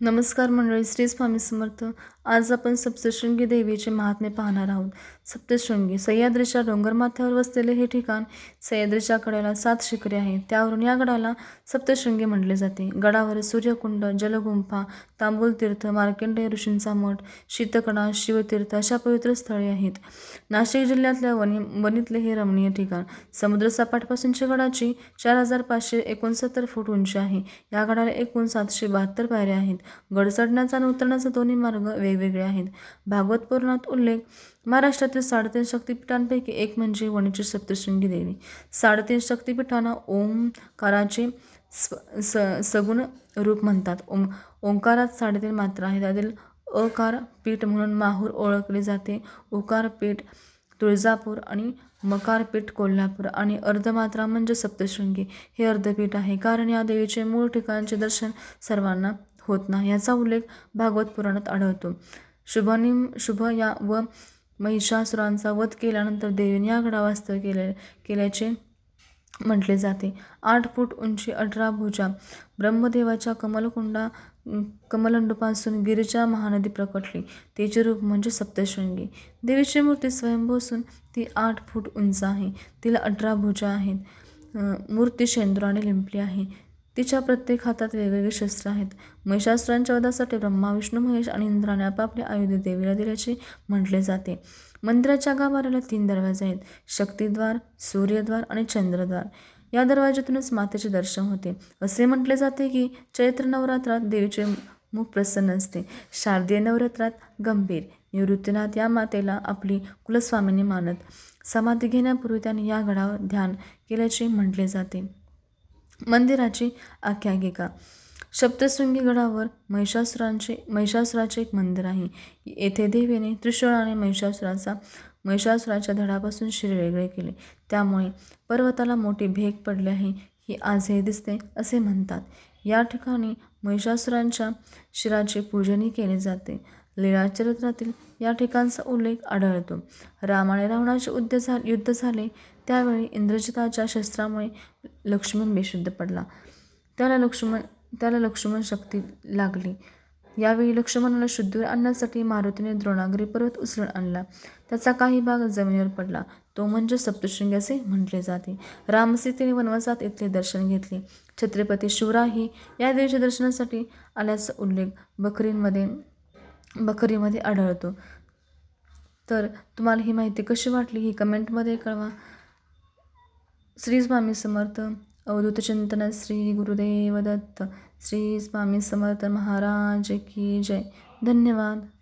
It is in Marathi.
नमस्कार मंडळी श्री स्वामी समर्थ. आज आपण सप्तशृंगी देवीचे महात्मे पाहणार आहोत. सप्तशृंगी सह्याद्रीच्या डोंगरमाथ्यावर वसलेले हे ठिकाण सह्याद्रीच्या कड्याला सात शिखरे आहेत. त्यावरून या गडाला सप्तशृंगी म्हटले जाते. गडावर सूर्यकुंड जलगुंफा तांबूल तीर्थ मार्कंडेय ऋषींचा मठ शीतकडा शिवतीर्थ अशा पवित्र स्थळे आहेत. नाशिक जिल्ह्यातल्या वनी वनीतले हे रमणीय ठिकाण. समुद्रसपाटपासूनच्या गडाची चार हजार पाचशे एकोणसत्तर फूट उंची आहे. या गडाला एकूण सातशे बहात्तर पायऱ्या आहेत. गडसडण्याचा आणि उतरण्याचा दोन्ही मार्ग वेगवेगळे आहेत. भागवत पुराणात उल्लेख महाराष्ट्रातील साडेतीन शक्तिपीठांपैकी एक म्हणजे वणीची सप्तशृंगी देवी. साडेतीन शक्तिपीठांना ओंकाराचे स्व स सगुण रूप म्हणतात. ओम ओंकारात साडेतीन मात्रा आहेत. त्यातील अकार पीठ म्हणून माहूर ओळखले जाते. उकार पीठ तुळजापूर आणि मकार पीठ कोल्हापूर आणि अर्धमात्रा म्हणजे सप्तशृंगी हे अर्धपीठ आहे. कारण या देवीचे मूळ ठिकाणचे दर्शन सर्वांना होत नाही. याचा उल्लेख भागवत पुराणात आढळतो. शुभनिम शुभ या व महिषासुरांचा वध केल्यानंतर देवीने या गडावास्तव केले केल्याचे म्हटले जाते. आठ फूट उंची अठरा भुजा. ब्रह्मदेवाच्या कमलकुंडा कमलंडूपासून गिरीच्या महानदी प्रकटली. तिचे रूप म्हणजे सप्तशृंगी. देवीची मूर्ती स्वयंभू असून ती आठ फूट उंच आहे. तिला अठरा भुजा आहेत. मूर्ती शेंदुराने लिंपली आहे. तिच्या प्रत्येक हातात वेगवेगळी शस्त्र आहेत. महिषास्त्रांच्या वधासाठी ब्रह्मा विष्णू महेश आणि इंद्राने आपापले आयुध देवीला दिल्याचे म्हटले जाते. मंदिराच्या गाभाऱ्याला तीन दरवाजे आहेत. शक्तिद्वार सूर्यद्वार आणि चंद्रद्वार. या दरवाज्यातूनच मातेचे दर्शन होते. असे म्हटले जाते की चैत्र नवरात्रात देवीचे मुख प्रसन्न असते. शारदीय नवरात्रात गंभीर. निवृत्तीनाथ या मातेला आपली कुलस्वामिनी मानत समाधी घेण्यापूर्वी त्यांनी या गडावर ध्यान केल्याचे म्हटले जाते. मंदिराची आख्यायिका. सप्तशृंगी गडावर महिषासुरांचे महिषासुराचे एक मंदिर आहे. येथे देवीने त्रिशूळ आणि महिषासुराचा महिषासुराच्या धडापासून शिर वेगळे केले. त्यामुळे पर्वताला मोठी भेग पडली आहे ही आजही दिसते असे म्हणतात. या ठिकाणी महिषासुरांच्या शिराचे पूजनही केले जाते. लीळा चरित्रातील या ठिकाणचा उल्लेख आढळतो. राम आणि रावणाचे उद्य झा युद्ध झाले. त्यावेळी इंद्रजिताच्या शस्त्रामुळे लक्ष्मण बेशुद्ध पडला. त्याला लक्ष्मण त्याला लक्ष्मण शक्ती लागली. यावेळी लक्ष्मणाला शुद्धीवर आणण्यासाठी मारुतीने द्रोणागिरी पर्वत उचलून आणला. त्याचा काही भाग जमिनीवर पडला. तो म्हणजे सप्तशृंग्याचे असे म्हटले जाते. रामसीतेने वनवासात इथले दर्शन घेतले. छत्रपती शिवराही या देवीच्या दर्शनासाठी आल्याचा उल्लेख बकरींमध्ये बकरीमध्ये आढळतो. तर तुम्हाला ही माहिती कशी वाटली ही कमेंटमध्ये कळवा. श्री स्वामी समर्थ अवधूत चिंतन श्री गुरुदेव दत्त श्री स्वामी समर्थ महाराज की जय. धन्यवाद.